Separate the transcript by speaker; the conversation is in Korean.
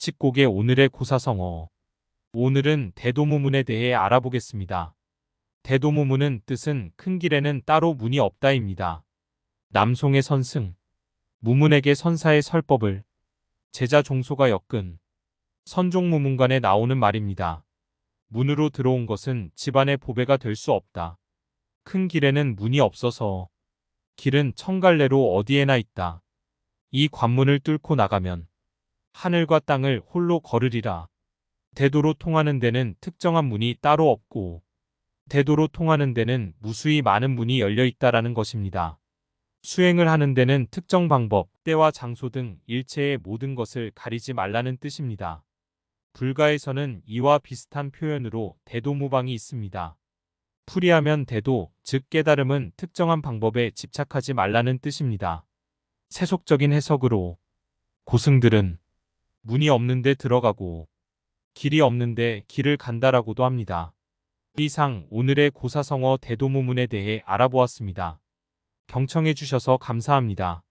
Speaker 1: 집곡의 오늘의 고사성어. 오늘은 대도무문에 대해 알아보겠습니다. 대도무문은 뜻은 큰 길에는 따로 문이 없다입니다. 남송의 선승. 무문에게 선사의 설법을. 제자 종소가 엮은. 선종무문관에 나오는 말입니다. 문으로 들어온 것은 집안의 보배가 될 수 없다. 큰 길에는 문이 없어서 길은 천갈래로 어디에나 있다. 이 관문을 뚫고 나가면 하늘과 땅을 홀로 걸으리라. 대도로 통하는 데는 특정한 문이 따로 없고 대도로 통하는 데는 무수히 많은 문이 열려 있다라는 것입니다. 수행을 하는 데는 특정 방법, 때와 장소 등 일체의 모든 것을 가리지 말라는 뜻입니다. 불가에서는 이와 비슷한 표현으로 대도무방이 있습니다. 풀이하면 대도, 즉 깨달음은 특정한 방법에 집착하지 말라는 뜻입니다. 세속적인 해석으로 고승들은 문이 없는데 들어가고 길이 없는데 길을 간다라고도 합니다. 이상 오늘의 고사성어 대도무문에 대해 알아보았습니다. 경청해 주셔서 감사합니다.